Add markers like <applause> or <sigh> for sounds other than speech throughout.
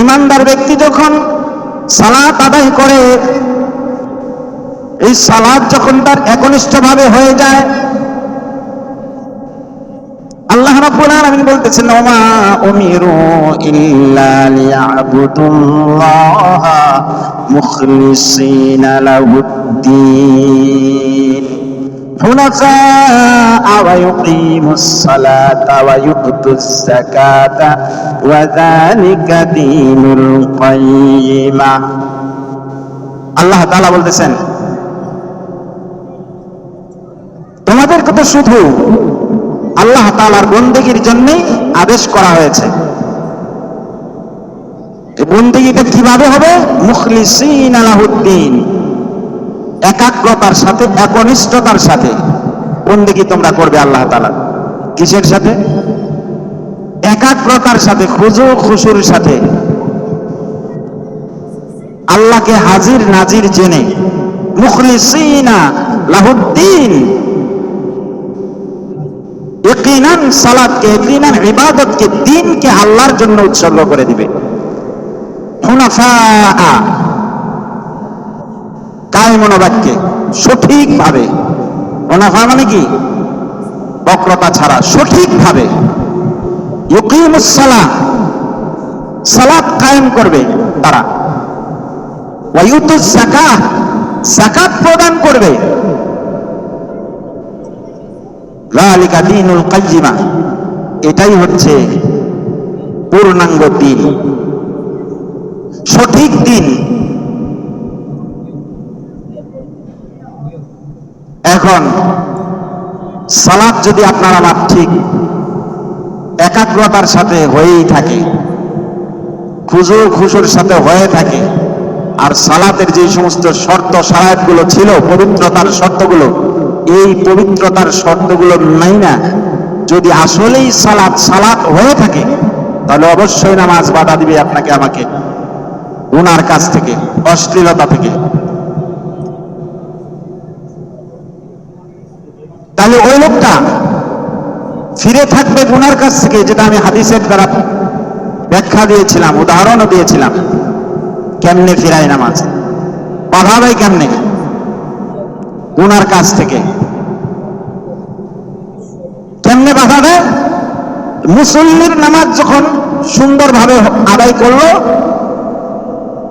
ইমানদার ব্যক্তি যখন সালাত আদায় করে, এই সালাদ যখন তার একনিষ্ঠভাবে হয়ে যায়, আল্লাহ রাব্বুল আলামিন বলতেছেন, ওমা উমিরু ইল্লা লিয়াবুদুল্লাহ মুখলিসিনা লাহুদ্দিন حنفاء ويقيموا الصلاة ويؤتوا الزكاة وذلك دين القيمة আল্লাহ তাআলা বলতেছেন তোমাদেরকে তো শুধু আল্লাহ তালার বন্দেগীর জন্যই আদেশ করা হয়েছে এই বন্দেগীটা কিভাবে হবে মুখলিসিন আলাহুদ্দিন একাগ্রতার সাথে, একনিষ্ঠতার সাথে বন্দেগী তোমরা করবে আল্লাহ তালা কিসের সাথে? একাগ্রতার সাথে খুজু খুশুর সাথে। আল্লাহকে হাজির নাজির জেনে লাহুদ্দিন। দিনকে আল্লাহর জন্য উৎসর্গ করে দিবে। হুনাফা মনোবাক্যে সঠিকভাবে। মুনাফা মানে কি? বক্রতা ছাড়া সঠিকভাবে। ইকিমুস সালাহ সালাত কায়েম করবে তারা। প্রদান করবে। কাইয়িমা, এটাই হচ্ছে পূর্ণাঙ্গ দিন। সঠিক দিন এখন সালাদ যদি আপনার আমার ঠিক একাগ্রতার সাথে হয়েই থাকে খুজু খুশুর সাথে হয়ে থাকে, আর সালাতের যে সমস্ত শর্ত সারায়তগুলো ছিল, পবিত্রতার শর্তগুলো, এই পবিত্রতার শর্তগুলো নাই না। যদি আসলেই সালাত সালাত হয়ে থাকে, তাহলে অবশ্যই নামাজ বাধা দিবে আপনাকে আমাকে, উনার কাছ থেকে, অশ্লীলতা থেকে। তাহলে ওই লোকটা ফিরে থাকবে গুনার কাছ থেকে, যেটা আমি হাদিসের দ্বারা ব্যাখ্যা দিয়েছিলাম, উদাহরণও দিয়েছিলাম। কেমনে ফিরায় নামাজ? দেয় কেমনে? গুনার কাছ থেকে। কেমনে বাধা মুসল্লির নামাজ যখন সুন্দরভাবে আদায় করল,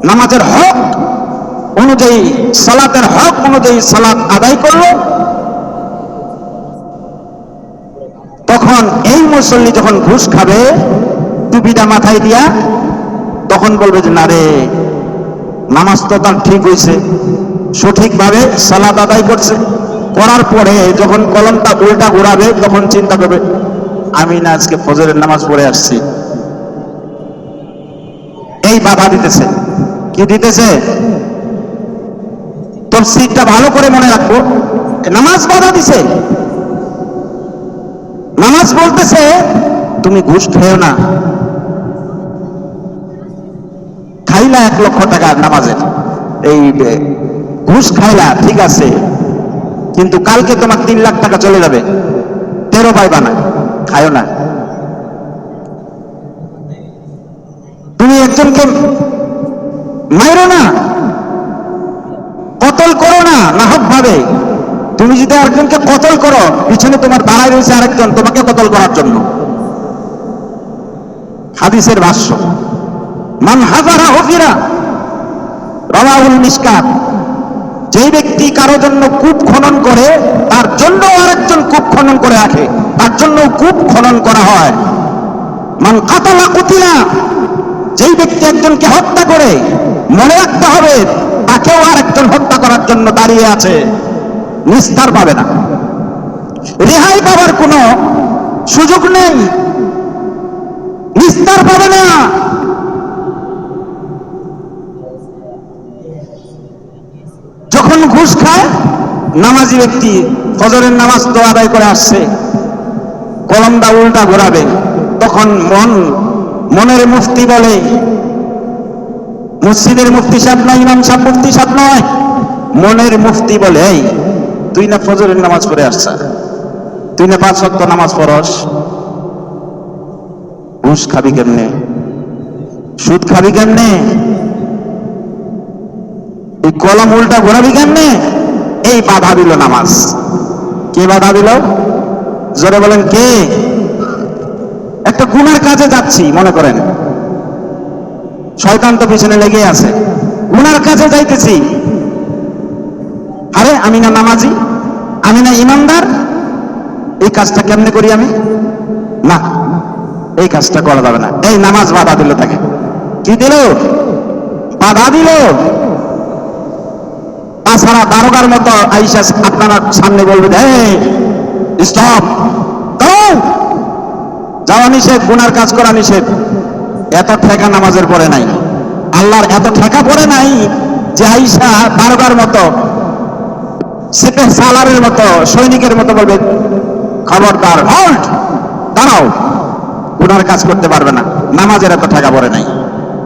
নামাজের হক অনুযায়ী, সালাতের হক অনুযায়ী সালাত আদায় করল মুসল্লি যখন ঘুষ খাবে, টুপিটা মাথায় দিয়া তখন বলবে যে, না রে, নামাজ তো তার ঠিক হয়েছে সঠিকভাবে সালাদ আদায় করছে। করার পরে যখন কলমটা উল্টা ঘোরাবে, তখন চিন্তা করবে, আমি না আজকে ফজরের নামাজ পড়ে আসছি। এই বাধা দিতেছে। কি দিতেছে? তোর সিটটা ভালো করে মনে রাখব। নামাজ বাধা দিছে। নামাজ বলতেছে, তুমি ঘুষ খেও না। খাইলা এক লক্ষ টাকা নামাজের। এই ঘুষ খাইলা, ঠিক আছে, কিন্তু কালকে তোমার তিন লাখ টাকা চলে যাবে। তেরো পাইবা না খায়ও না। তুমি একজনকে মাইরো না, কতল করো না নাহক ভাবে তুমি যদি আরেকজনকে কতল করো, পিছনে তোমার দাঁড়ায় রয়েছে আরেকজন, তোমাকে কতল করার জন্য? হাদিসের ভাষ্য। মান হাজারা হফিরা রবাউল মিসকাত। যেই ব্যক্তি কারও জন্য কূপ খনন করে, তার জন্য আরেকজন কূপ খনন করে রাখে, তার জন্য কূপ খনন করা হয়। মান কাতালা কুতিলা, যেই ব্যক্তি একজনকে হত্যা করে, মনে রাখতে হবে, তাকেও আরেকজন হত্যা করার জন্য দাঁড়িয়ে আছে। নিস্তার পাবে না। রেহাই পাবার কোনো সুযোগ নেই। নিস্তার পাবে না। যখন ঘুষ খায়, নামাজি ব্যক্তি ফজরের নামাজ তো আদায় করে আসছে, কলমটা উল্টা ঘোরাবে। তখন মন, মনের মুফতি বলে, মসজিদের মুফতি সাহেব নয় ইমাম সাহেব মুফতি সাহেব নয়, মনের মুফতি বলে, এই তুই না ফজরের নামাজ পড়ে আসছা। তুই না পাঁচ সত্য নামাজ পড়স। ঘুষ খাবি কেমনে? সুদ খাবি কেমনে? এই কলম উল্টা ঘোরাবি কেমনে? এই বাধা দিল নামাজ। কে বাধা দিল? জোরে বলেন কে? একটা গুনার কাজে যাচ্ছি, মনে করেন। শয়তান তো পিছনে লেগে আছে। গুনার কাজে যাইতেছি। আমি না নামাজি আমি না ইমানদার এই কাজটা কেমনে করি আমি? না, এই কাজটা করা যাবে না। এই নামাজ বাধা দিল তাকে। কি দিল? বাধা দিল। তাছাড়া দারোগার মতো আইসা আপনার সামনে বলবে স্টপ যাওয়া নিষেধ, গুনার কাজ করা নিষেধ। এত ঠেকা নামাজের পরে নাই। আল্লাহর এত ঠেকা পড়ে নাই যে আইসা দারোগার মতো সেপে সালারের মতো, সৈনিকের মতো বলবে, খবরদার হল্ট দাঁড়াও। গুনার কাজ করতে পারবে না, নামাজের এত ঠেকা পড়ে নাই।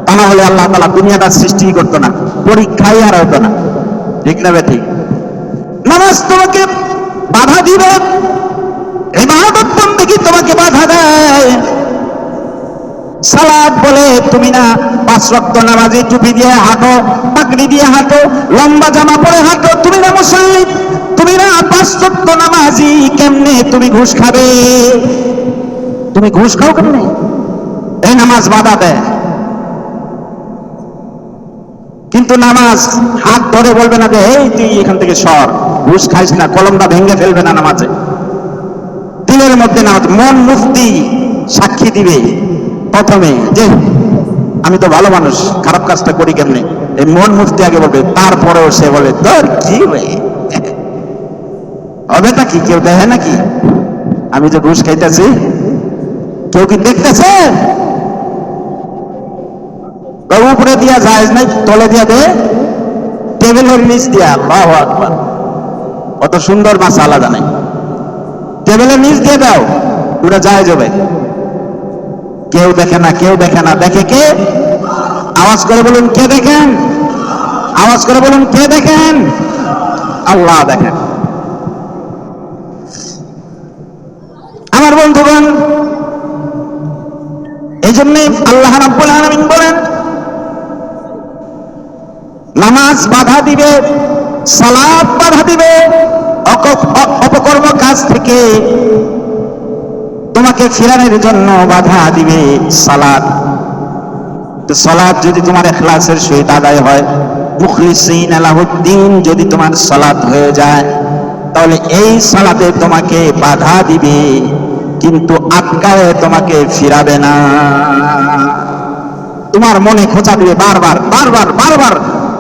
তা না হলে আল্লাহ তালা দুনিয়াটা সৃষ্টি করতো না, পরীক্ষাই আর হতো না। ঠিক না ঠিক নামাজ তোমাকে বাধা দিবে, ইবাদত দেখি তোমাকে বাধা দেয়। সালাদ বলে তুমি না পাঁচ রক্ত নামাজি টুপি দিয়ে হাঁটো, পাগড়ি দিয়ে হাঁটো, লম্বা জামা পরে হাঁটো, তুমি না মুসল্লি তুমি না পাঁচ রক্ত নামাজি, কেমনে তুমি ঘুষ খাবে? তুমি ঘুষ খাও কেমনে? এই নামাজ বাধা দেয়। কিন্তু নামাজ হাত ধরে বলবে না যে, এই তুই এখান থেকে সর, ঘুষ খাইস না, কলমটা ভেঙে ফেলবে না নামাজে। দিলের মধ্যে নামাজ, মন মুফতি সাক্ষী দিবে। প্রথমে যে আমি তো ভালো মানুষ, খারাপ কাজটা করি কেমনে? এই মন মুফতি আগে বলবে, তারপরেও সে বলে, তোর কি হবে? <laughs> হবে নাকি কেউ দেখে নাকি? আমি ঘুষ খাইতেছি, কেউ কি দেখতেছে? উপরে দিয়া নাই, তলে দিয়া দে, টেবিলের নিচ দিয়া আকবার। কত সুন্দর মাছ আলাদা নাই। টেবিলের নিচ দিয়ে দাও, পুরো যায় যাবে কেউ দেখে না, কেউ দেখে না। দেখে কে? আওয়াজ করে বলুন, কে দেখেন? আওয়াজ করে বলুন, কে দেখেন? আল্লাহ দেখেন। আমার বন্ধুগণ এই জন্যে আল্লাহ রাব্বুল আলামিন বলেন, নামাজ বাধা দিবে সালাদ বাধা দিবে অপকর্ম কাজ থেকে তোমাকে ফিরানোর জন্য বাধা দিবে সালাদ। সালাদ যদি তোমার এখলাসের সহিত আদায় হয়, মুখলিসিন আলাহুদ্দিন যদি তোমার সালাদ হয়ে যায়, তাহলে এই সালাতে তোমাকে বাধা দিবে, কিন্তু আটকায় তোমাকে ফিরাবে না। তোমার মনে খোঁচা দিবে বারবার বারবার বারবার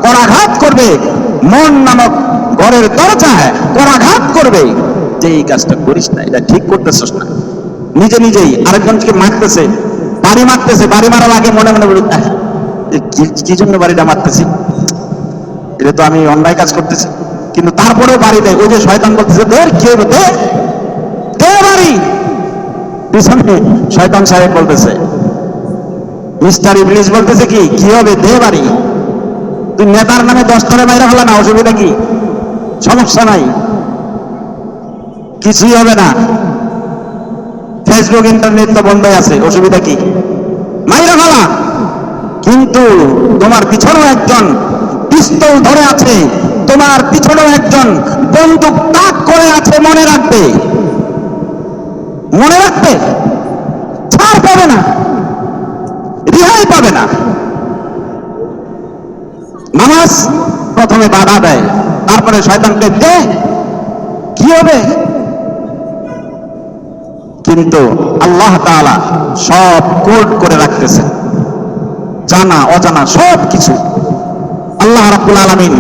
করাঘাত করবে। মন নামক ঘরের দরজায় করাঘাত করবে। যে এই কাজটা করিস না, এটা ঠিক করতেছিস না। নিজে নিজেই আরেকজনকে মারতেছে, বাড়ি মারতেছে, বাড়ি মারার আগে মনে মনে বলি কি- জন্য বাড়িটা মারতেছি? এটা তো আমি অন্যায় কাজ করতেছি। কিন্তু তারপরেও বাড়ি দেয়। ওই যে শয়তান বলতেছে তোর কি দে বাড়ি। পিছনে শয়তান সাহেব বলতেছে, মিস্টার ইবলিস বলতেছে কি কি হবে, দে বাড়ি। তুই নেতার নামে দশটারে বাইরে হলো না, অসুবিধা কি? সমস্যা নাই। কিছুই হবে না। ফেসবুক ইন্টারনেট তো বন্ধ আছে, অসুবিধা কি? মাইরা ফেলা। কিন্তু তোমার পিছনেও একজন পিস্তল ধরে আছে, তোমার পিছনেও একজন বন্দুক তাক করে আছে, মনে রাখবে। মনে রাখবে? ছাড় পাবে না। রেহাই পাবে না। নামাজ প্রথমে বাধা দেয়, তারপরে শয়তানকে দে কি হবে? কিন্তু আল্লাহ তাআলা সব কোড করে রাখতেছেন। জানা, অজানা সব কিছু। আল্লাহ রাব্বুল আলামিন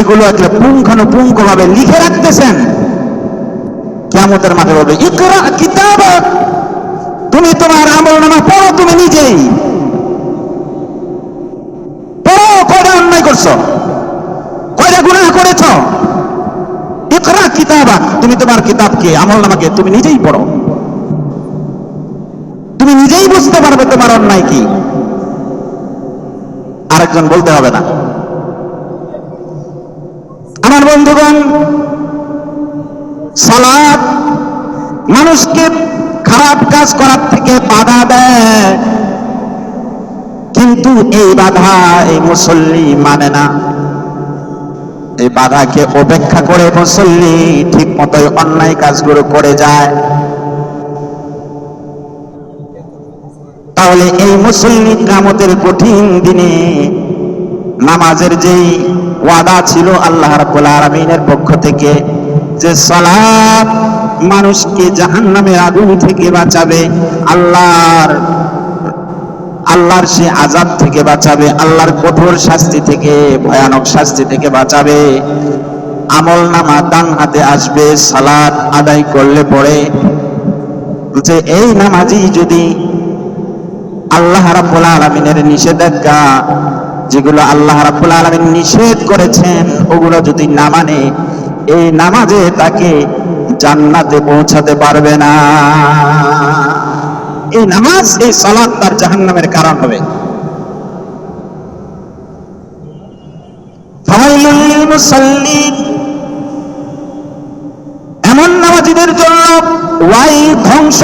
এগুলো একটা পুঙ্খানুপুঙ্খ ভাবে লিখে রাখতেছেন। কিয়ামতের মাঠে বলবে কিতাব, তুমি তোমার আমল নামা পড়ো তুমি নিজেই। পড়ো, কয়টা অন্যায় করছ? কয়টা গুনাহ করেছ? ইকরা কিতাবা, তুমি তোমার কিতাবকে, আমল নামাকে তুমি নিজেই পড়ো। পারবে তোমার অন্যায় কি? আরেকজন বলতে হবে না। আমার বন্ধুগণ, সালাদ মানুষকে খারাপ কাজ করার থেকে বাধা দেয়। কিন্তু এই বাধা এই মুসল্লি মানে না। এই বাধাকে উপেক্ষা করে মুসল্লি ঠিক মতোই অন্যায় কাজগুলো করে যায়। তাহলে এই মুসল্লি কামতের কঠিন দিনে নামাজের যেই ওয়াদা ছিল আল্লাহ রাব্বুল আলামিনের পক্ষ থেকে যে সালাত মানুষকে জাহান্নামের আগুন থেকে বাঁচাবে, আল্লাহর আল্লাহর সে আজাদ থেকে বাঁচাবে, আল্লাহর কঠোর শাস্তি থেকে, ভয়ানক শাস্তি থেকে বাঁচাবে। আমল নামা ডান হাতে আসবে, সালাত আদায় করলে পরে যে এই নামাজি যদি আল্লাহ রাব্বুল আলামিনের নিষেধাজ্ঞা, যেগুলো আল্লাহ রাব্বুল আলামিন নিষেধ করেছেন, ওগুলো যদি না মানে এই নামাজে তাকে জান্নাতে পৌঁছাতে পারবে না। এই নামাজ, এই সালাত তার জাহান্নামের কারণ হবে। এমন নামাজিদের জন্য ওয়াই ধ্বংস,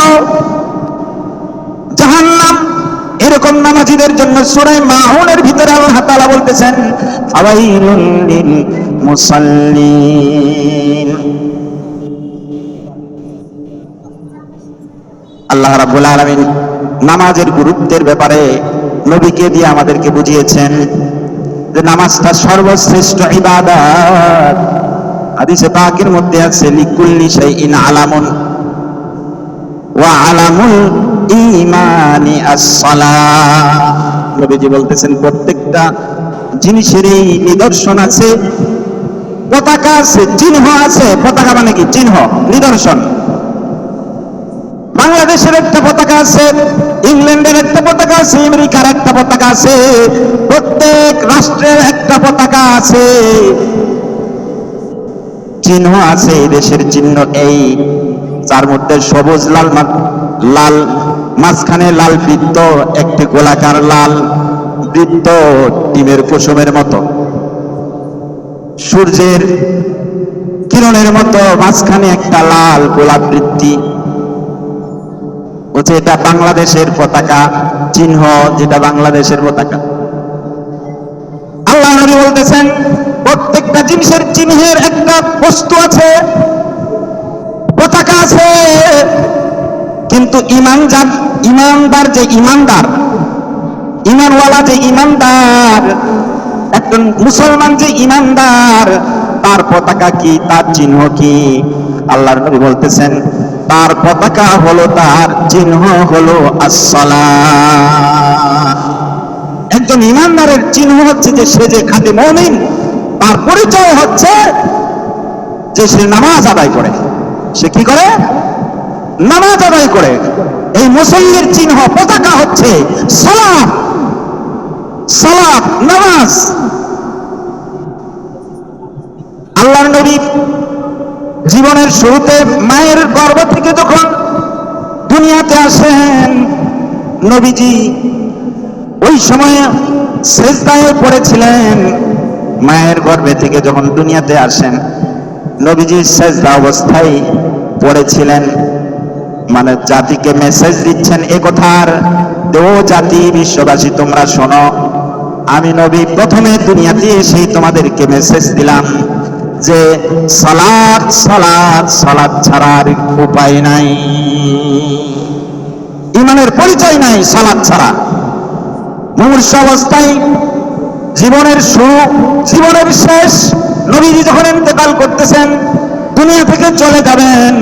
জাহান্নাম এরকম নামাজিদের জন্য সূরা মাউনের ভিতরে আল্লাহ তাআলা বলতেছেন মুসাল্লিন। আল্লাহ রাব্বুল আলামিন নামাজের গুরুত্বের ব্যাপারে নবীকে দিয়ে আমাদেরকে বুঝিয়েছেন যে নামাজটা সর্বশ্রেষ্ঠ ইবাদত। হাদিসে পাকের মধ্যে আছে, লিকুল্লি শাইইন আলামুন। ওয়া আলামুল ইমানি নবীজি বলতেছেন, প্রত্যেকটা জিনিসেরই নিদর্শন আছে, পতাকা আছে, চিহ্ন আছে। পতাকা মানে কি? চিহ্ন, নিদর্শন। বাংলাদেশের একটা পতাকা আছে, ইংল্যান্ডের একটা পতাকা আছে, আমেরিকার একটা পতাকা আছে, প্রত্যেক রাষ্ট্রের একটা পতাকা আছে। চিহ্ন আছে, এই দেশের চিহ্ন এই যার মধ্যে সবুজ লাল লাল, মাঝখানে লাল বৃত্ত, একটি গোলাকার লাল বৃত্ত ডিমের কুসুমের মতো। সূর্যের কিরণের মতো, মাঝখানে একটা লাল গোলাপ বৃত্তি। বলছে এটা বাংলাদেশের পতাকা, চিহ্ন যেটা বাংলাদেশের পতাকা। আল্লাহ নবী বলতেছেন, প্রত্যেকটা জিনিসের চিহ্নের একটা বস্তু আছে। আছে। কিন্তু ইমান যার ইমানদার যে ইমানদার, ইমানওয়ালা যে ইমানদার, একজন মুসলমান যে ইমানদার, তার পতাকা কি, তার চিহ্ন কি? আল্লাহর নবী বলতেছেন, তার পতাকা হলো তার চিহ্ন হলো আসসালাম। একজন ইমানদারের চিহ্ন হচ্ছে যে সে যে খাঁটি মমিন, তার পরিচয় হচ্ছে যে সে নামাজ আদায় করে। সে কি করে? নামাজ আদায় করে। এই মুসল্লির চিহ্ন পতাকা হচ্ছে সালাম সালাম নামাজ। আল্লাহর নবী জীবনের শুরুতে মায়ের গর্ভ থেকে যখন দুনিয়াতে আসেন, নবীজি ওই সময়ে শেষদায় পড়েছিলেন। মায়ের গর্ভে থেকে যখন দুনিয়াতে আসেন নবীজি শেষদা অবস্থায় পড়েছিলেন। মানে জাতিকে মেসেজ দিচ্ছেন, এ কথার ও জাতি বিশ্ববাসী, তোমরা শোনো, আমি নবী প্রথমে দুনিয়াতে এসেই তোমাদেরকে মেসেজ দিলাম যে, সালাদ সালাদ সালাদ ছাড়ার উপায় নাই। ইমানের পরিচয় নাই সালাদ ছাড়া। মুমূর্ষ অবস্থায় জীবনের শুরু, জীবনের শেষ, নবীজি যখন ইন্তেকাল করতেছেন দুনিয়া থেকে চলে যাবেন।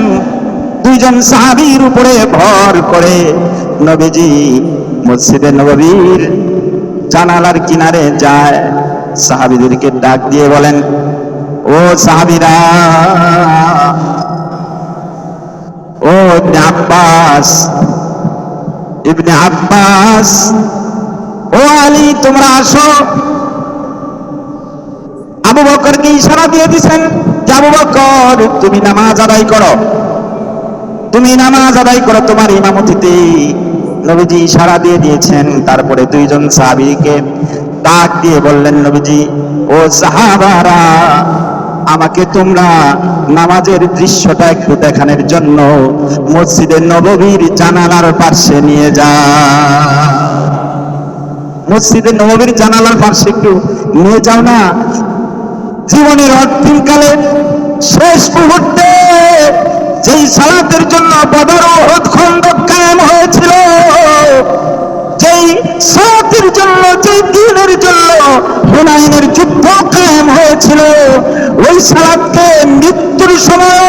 দুইজন সাহাবীর উপরে ভর করে নবীজি মসজিদে নববীর জানালার কিনারে যায়। সাহাবিদেরকে ডাক দিয়ে বলেন, ও সাহাবিরা, ও আব্বাস, ইবনে আব্বাস, ও আলী, তোমরা আসো। আবু বকরকে ইশারা দিয়ে দিছেন আবু বকর তুমি নামাজ আদায় করো। তুমি নামাজ আদায় করো, তোমার ইমামতিতে। নবীজি ইশারা দিয়ে দিয়েছেন। তারপরে দুইজন সাহাবীকে ডাক দিয়ে বললেন, নবীজি, ও সাহাবারা, আমাকে তোমরা নামাজের দৃশ্যটা একটু দেখানোর জন্য মসজিদের নববীর জানালার পাশে নিয়ে যা। মসজিদে নবীর জানালার পাশে একটু নিয়ে যাও না। জীবনের অন্তিমকালে শেষ মুহূর্তে যেই সালাতের জন্য বদর ও উহুদ খন্দক কায়েম হয়েছিল, যেই সালাতের জন্য, যেই দিনের জন্য হুনাইনের যুদ্ধ কায়েম হয়েছিল, ওই সালাতকে মৃত্যুর সময়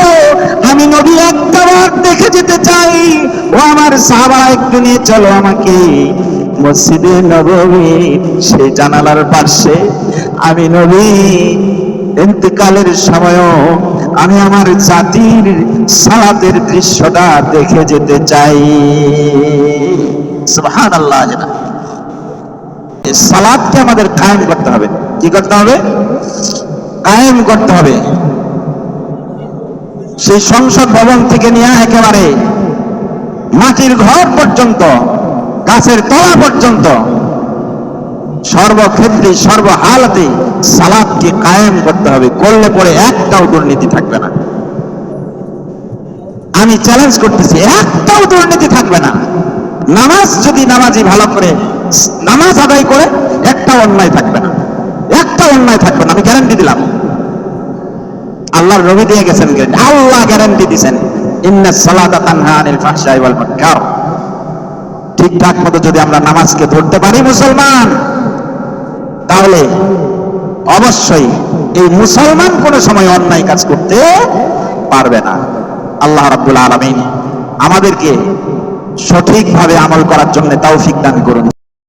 আমি নবী একটাবার দেখে যেতে চাই। ও আমার সাহাবা একটু নিয়ে চলো আমাকে। মসজিদে নবমী, সেই জানালার পাশে আমি নবী ইন্তেকালের সময়ও আমি আমার জাতির সালাতের দৃশ্যটা দেখে যেতে চাই। সালাদকে আমাদের কায়েম করতে হবে। কি করতে হবে? কায়েম করতে হবে। সেই সংসদ ভবন থেকে নিয়ে একেবারে মাটির ঘর পর্যন্ত, গাছের তলা পর্যন্ত, সর্বক্ষেত্রে সর্বহালতে সালাদকে কায়েম করতে হবে, করলে পরে একটাও দুর্নীতি থাকবে না। আমি চ্যালেঞ্জ করতেছি, একটাও দুর্নীতি থাকবে না। নামাজ যদি নামাজি ভালো করে, নামাজ আদায় করে, একটা অন্যায় থাকবে না। একটা অন্যায় থাকবে না, আমি গ্যারান্টি দিলাম। আল্লাহর নবী দিয়ে গেছেন আল্লাহ গ্যারান্টি মুনকার। ঠিকঠাক মতো যদি আমরা নামাজকে ধরতে পারি মুসলমান, তাহলে অবশ্যই এই মুসলমান কোনো সময় অন্যায় কাজ করতে পারবে না। আল্লাহ রাব্বুল আলমিন আমাদেরকে সঠিকভাবে আমল করার জন্য তৌফিক দান করুন।